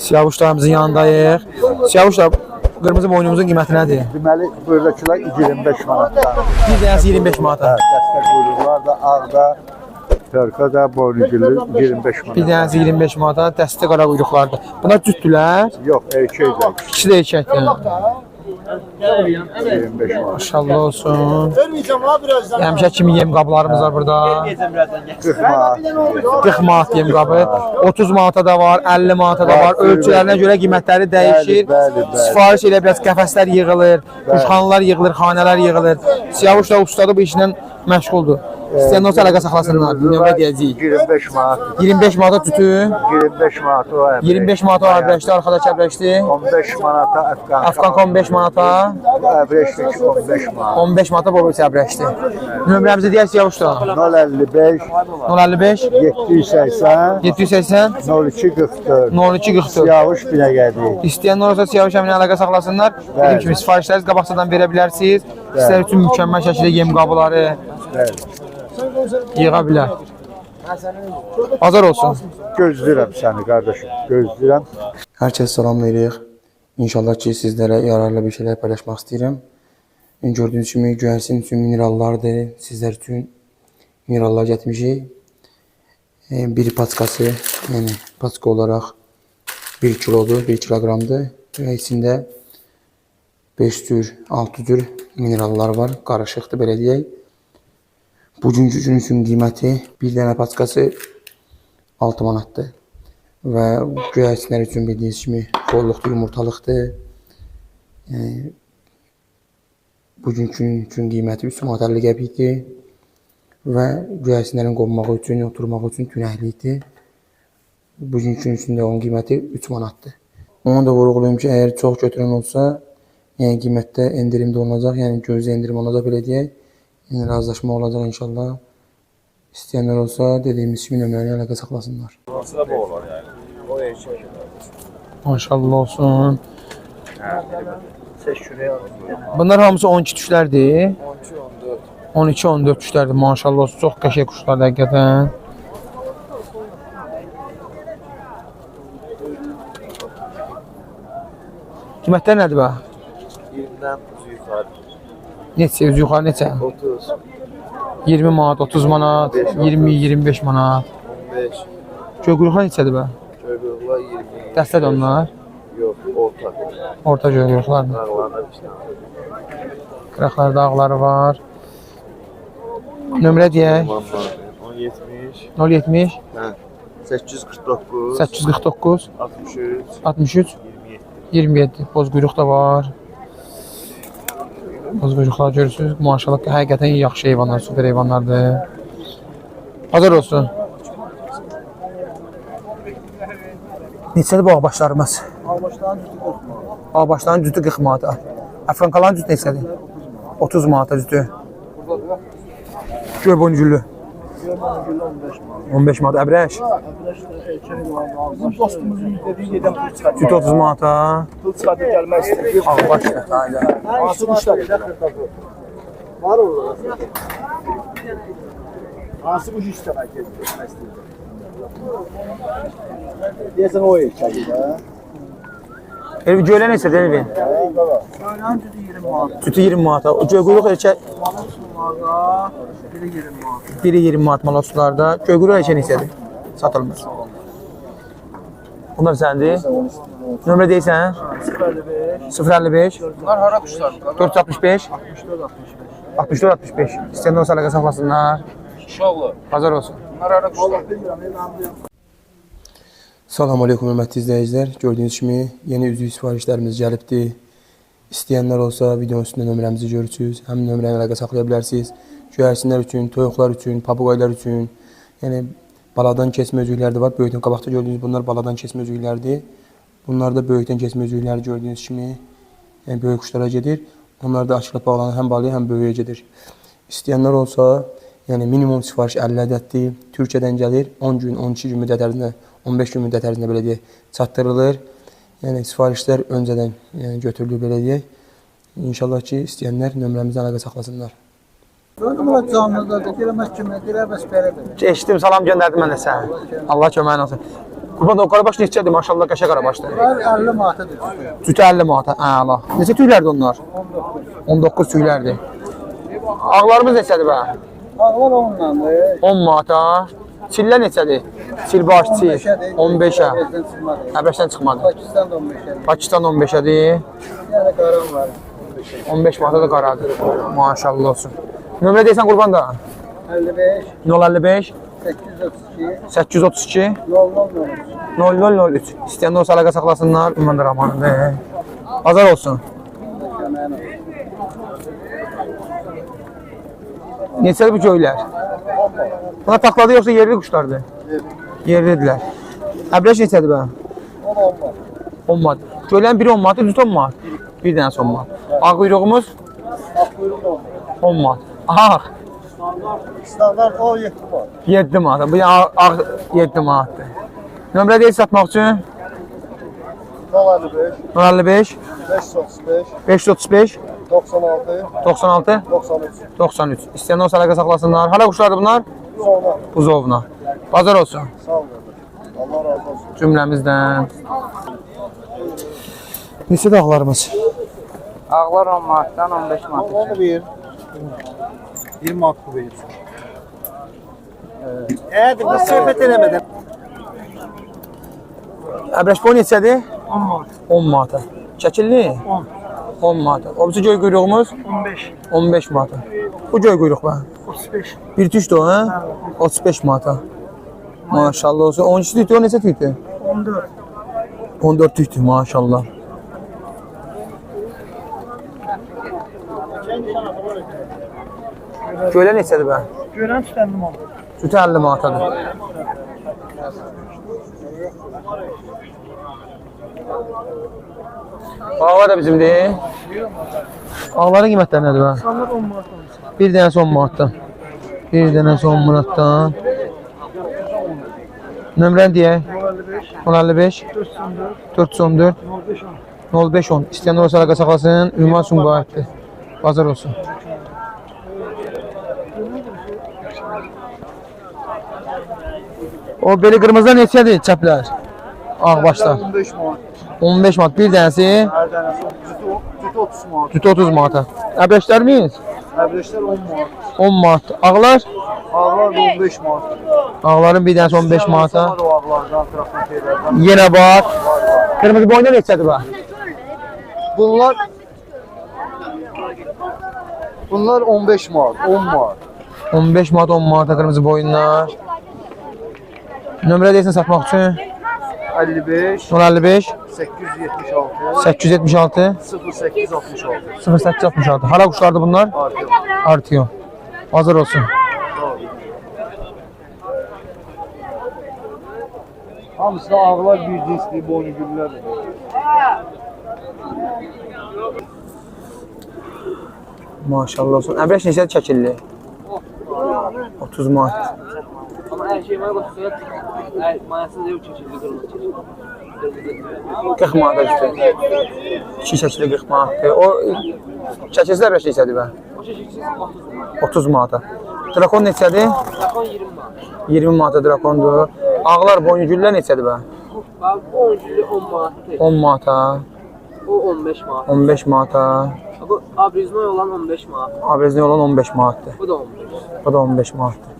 Siyavuşlarımızın yanındayıq. Siyavuşlar qırmızı boynumuzun qiyməti nədir? Deməli, buradakılar 25 manatdan. Bir dənəsi 25 manata. Dəstə quyruqlar da ağda, Törkə də boynugülü 25 manat. Bir dənəsi 25 manata, dəstə qara quyruqlardır. Bunlar cütdülər. Yox, erkək də İkisi də erkəkdir. 25 manat. Maşallah olsun. Həmişə kimi yem qablarımız var burada. 40 manat. 40 manat yem qabı, 30 manata da var, 50 manata da var. Ölçülərinə görə qiymətləri dəyişir. Sifariş elə biraz qəfəslər yığılır, quşxanalar yığılır, xanələr yığılır. Siyavuş da ustadı bu işlə məşğuldur. İstəyən olsa əlaqə saxlasınlar. Nömrə deyəcəyik. 25 manat. 25 manata tütü, 25 manat o əmri. 25 manata əbrəşli, arxadakı əbrəşli. 15 manata Afgan. Afqan 15 manata, Əbrəşlik 15 manat. 15 manata bu birisi əbrəşli. Nömrəmizi deyək Siyavuş da. 055 055 780 780 02 44. 02 44. Siyavuş Binəqədi. İstəyənlər olsa Siyavuş əminə əlaqə saxlasınlar. Dediyim kimi sifarişlərinizi qabaqcadan verə bilərsiniz. Sizlər üçün mükəmməl şəkildə yem qabları Bəli. Yığa bilər. Bazar olsun. Gözləyirəm səni qardaşım. Gözləyirəm. Hər kəs salamlayırıq. İnşallah ki, sizlərə yararlı bir şeylər paylaşmaq istəyirəm. Gördüyünüz kimi göyərsin üçün minerallardır. Sizlər üçün minerallar gətirmişik. E, Bir paçkası, yəni paçka olaraq 1 kilodur, 1 kiloqramdır. Və içində 5 tür, 6 tür minerallar var. Qarışıqdır belə deyək. Bugünkü gün üçün qiyməti bir dənə paçkası 6 manatdır. Və göyərçinlər üçün bildiyiniz kimi xorluqdur, yumurtalıqdır. Yəni, bugünkü gün üçün qiyməti 3 manat 50 qəpikdir. Və göyərçinlərin qonmağı üçün, oturmağı üçün tünəklikdir. Bugünkü gün üçün də onun qiyməti 3 manatdır. Onu da vurğulayım ki, əgər çox götürən olsa, yəni qiymətdə endirim də olacaq, yəni gözdə endirim olacaq belə deyək. Yəni razılaşma olacaq inşallah. İstəyənlər olsa dediyimiz kimi nömrəni əlaqə saxlasınlar. Maşallah olsun. Bunlar hamısı 12 tüşlərdir. 12 14 tüşlərdir. Maşallah olsun. Çox qəşəng quşlardır həqiqətən. Qiymətlər nədir bə? 20-dən yuxarı Neçə, üz yuxarı neçə? 30, 20 manat, 30 manat, 20, 25 manat. 15, Göquyruqlar neçədir bə? çöqürlər 20. Dəstədir onlar. Yox, orta. Orta göquyruqlardır. Dağlarda bir dənə. Qıraqlar dağları var. Nömrə deyək. 1070, 070 hə. 849, 849 63, 63 27. 27 boz quyruq da var. Quyruqlar görürsünüz. Maşallah həqiqətən yaxşı heyvanlar, super heyvanlardır. Hazır olsun. Neçədir bu ağbaşlarımız? Ağbaşların cütü 40 manata. Afrankaların cütü neçədir? 30 manata cütü. Göy boncülü. 15 manat. Əbrəş. Bizim dostumuzun dediği yerden pul çıkartıyor. Cütü 30 manata. Pul çıkartıyor gelmez. Ağbaş. Aynen. Asıl kuşlar. Var orada. Asıl kuş istemez. Diyesen o içeride de. Elvi göylə neçədir Elvin? Söylen dedi 20 manat. Cütü 20 manata. O göy quyruq erkək Manat sunmağa. Biri 20 manat. biri 20 manat maloslarda. Quyruq erkək neçədir? Satılmır. Bunlar səndir. Nömrə deyirsən? 055. 055 Bunlar hara kuşlar? 465 64 65. 64 65. İstəyəndə olsa əlaqə saxlasınlar. İnşallah. Bazar olsun. Bunlar hara kuşlar? Salam aleykum hörmətli izləyicilər. Gördüyünüz kimi yeni üzük sifarişlərimiz gəlibdi. İstəyənlər olsa videonun üstündə nömrəmizi görürsüz. Həmin nömrəni əlaqə saxlaya. Göyərsinlər üçün, toyuqlar üçün, papuqaylar üçün, yəni baladan keçmə üzükləri də var. Böyükdən qabaqda gördüyünüz bunlar baladan keçmə üzükləridir. Bunlar da böyükdən keçmə üzükləri gördüyünüz kimi yəni böyük quşlara gedir. Onlar da açılıb bağlanan həm balaya, həm böyüyə gedir. İstəyənlər olsa, yəni minimum sifariş 50 ədəddir. Türkiyədən gəlir. 10 gün, 12 gün müddət ərzində, 15 gün müddət ərzində belə deyək, çatdırılır. Yəni sifarişlər öncədən yəni götürülür belə deyək. İnşallah ki, istəyənlər nömrəmizdən əlaqə saxlasınlar. Bunlar canlıdadır. Girəməz kimi. Girəməz belədir. Eşitdim, salam göndərdim mən də sənə. Allah köməyin olsun. Qurban o qarabaş neçədir? Maşallah qəşəng qarabaşdır. Bunlar 50 manatadır. Cütə 50 manata. Əla. Neçə tüklərdir onlar? 19 tüklərdir. Ağlarımız neçədir bə? Ağlar onunlandır. 10 manata. Çillə neçədir? Çil baş, çil. 15-ə. Bezdən çıxmadı. Əbrəşdən çıxmadı. Pakistan da 15'e. Pakistan 15-ədir. Yəni qaran var. 15 manata da qaradır. Maşallah olsun. Nömrə deyirsən qurban da? 55, 055 832, 832 00 0003. İstəyəndə olsa əlaqə saxlasınlar. Ümman da Rahmandır. Azar olsun. Neçədir bu göylər? Buna takladı yoxsa yerli quşlardır? Yerlidirlər. Əbrəş neçədir bə? 10 manat. Göylərin biri 10 manat, düz 10 manat. Bir dənəsi 10 manat. Ağ quyruğumuz 10 manat. Ağ Standart o 7 var. 7 manat. Bu ağ, ağ 7 manatdır. Nömrə deyil satmaq üçün 55, 55 535, 535 96, 96 93. 93. İstəyən olsa əlaqə saxlasınlar. Hala quşlardır bunlar? Sonra Buzovna. Bazar olsun sağ olun. Allah razı olsun. cümləmizdən. Neçə dağlarımız? Ağlar 10 manatdan 15 manat. Onu bir. 20 manat bu verir. Eğer de söhbət eləmədən Əbrəş boy neçədir? 10 manat, 10 manata. Şəkilli? 10, 10 manata. O birisi göy quyruğumuz 15, 15 manata. Bu göy quyruq bə. 35, Bir tükdür o, hə? 35 manata. Maşallah olsun. 12 tükdür, o neçə tükdür? 14. 14 tükdür maşallah. Göylə neçədir bə? Görən tütəndim oldu. Sütü 50 manatadır. Ağlar da bizimdir. Ağların qiymətləri nədir bə? Sanlar 10 manat olmuş. Bir dənəsi 10 manatdan. Bir dənəsi 10 manatdan. Nömrəni deyək. 55, 055 414, 414 05 10. 0510. İstəyənlər olsa əlaqə saxlasın. Ünvan Sumqayıtdır. Bazar olsun. O beli qırmızılar neçədir çəplər? Ağ başlar. 15 manat. 15 manat bir dənəsi, Hər dənəsi cütü cütü 30 manat. cütü 30 manata. Əbrəşlər miyiz? Əbrəşlər 10 manat. 10 manat. Ağlar? Ağlar da 15 manat. Ağların bir dənəsi 15 manata. Yenə var. Qırmızı boyna neçədir bu? Bunlar Bunlar 15 manat, 10 manat. 15 manat 10 manata qırmızı boyunlar. Nömrə deyirsən satmaq üçün 55 055 876 876 0866 0866. Hara quşlardır bunlar? artıyor. Artıyor. Hazır olsun. Hamısı da ağlar bir cinsli boynu güllər. Maşallah olsun. Əbrəş neçədir çəkilli? 30 manat. 40 manata düşdü. İki şəkili 40 manatdır. O çəkilsi əbrəş neçədir bə? O çeşitsiz 30 manat. 30 manata. Drakon neçədir? Rakon 20 manat. 20 manata drakondur. Ağlar boyungüllər neçədir bə? Bak bu oyunculu 10 manat. 10 manata, O 15 manat. 15 manata. Bu abriznoy olan 15 manat. Abrezli olan 15 manatdır. Bu da 15. Bu da 15 manatdır.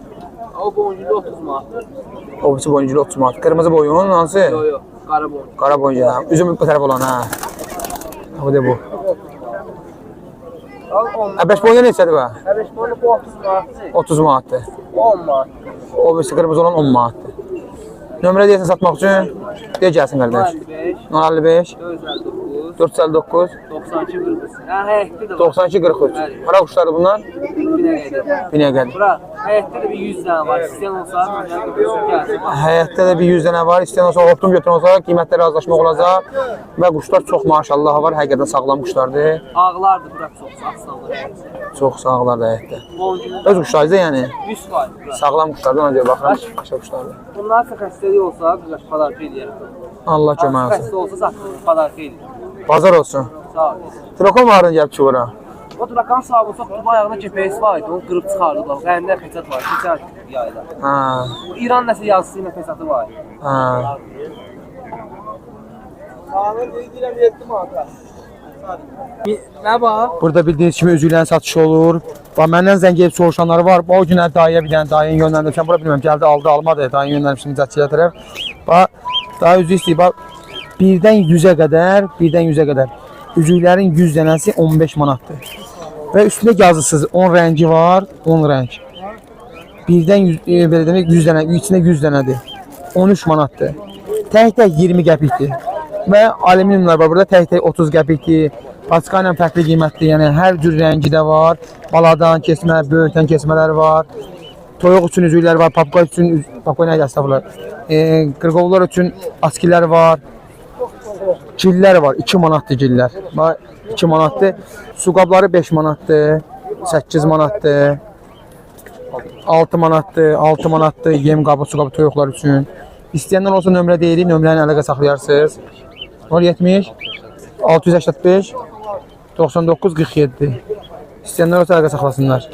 O bu oyunculu 30 manat. O birisi boyunculu 30 manat. Qırmızı boyun hansı? Yo yo. Kara boyuncu. Qara boyuncu. ha. Üzüm bu tərəf olan ha. Bu da bu. Al 10 manat. Əbəş boyun neçədir bə? Kardeş bunu bu 30 manat. 30 manatdır. 10 manat. O birisi qırmızı olan 10 manatdır. Nömrə deyirsən satmaq üçün? Deyə gəlsin qardaş. 55 055 459 459 92 kırmızı. Ha heyetli de var. 92 43. Hara quşlardır bunlar? Geldi. Binəqədir. Bura heyette de bir 100 tane var. İsteyen olsa gelsin. Həyətdə də bir 100 dənə var. İstəyən olsa optum götürən olsa qiymətlər razılaşmaq olacaq. Və quşlar çox maşallah var. Həqiqətən sağlam quşlardır. Ağlardı bura çok aslanlar. Çox sağlar da həyətdə. Öz quşlardır yəni. 100 var bura. Sağlam quşlardır ona görə baxıram. Başa quşlardır. Bunlar xəstəlik olsa qıraş padarka eləyər. Allah kömək olsun. Xəstə olsa satın padarka eləyər. Bazar olsun. Sağ ol. Trokon varın gəlib çuğura. O durakan sahibi olsa tutma ayağına kepeğisi var idi. Onu kırıp çıkardılar. Qəndə peçat var. Keçən yayda. Ha. Bu İran nəsə yazısı ilə peçatı var. Ha. Sağlık deyirəm 7 manat. Nə bax? Burada bildiyiniz kimi üzüklərin satışı olur. Və məndən zəng edib soruşanları var. O günə dayıya bir dənə dayını yönləndirmişəm. Bura bilmirəm gəldi aldı almadı. Dayını yönləndirmişəm Cəçiyə tərəf. Bax daha üzü istəyir. Birdən 100-ə qədər, birdən 100-ə qədər. Üzüklərin 100 dənəsi 15 manatdır. Və üstündə yazısız 10 rəngi var, 10 rəng. Birdən 100, e, belə demək 100 dənə, içində 100 dənədir. 13 manatdır. Tək-tək 20 qəpikdir. Və alüminiumlar var burada tək-tək 30 qəpikdir. Paçka ilə fərqli qiymətli, yəni hər cür rəngi də var. Baladan kesmə, böyükdən kesmələr var. Toyuq üçün üzüklər var, papqa üçün, papqa nə gəstəflər. E, qırqovlar üçün var. Gillər var, 2 manatdır. Bax 2 manatdır. Su qabları 5 manatdır. 8 manatdır. 6 manatdır, 6 manatdır yem qabı, su qabı toyuqlar üçün. İstəyənlər olsa nömrə deyirik, nömrəni əlaqə saxlayarsınız. 070 685 99 47. İstəyənlər olsa əlaqə saxlasınlar.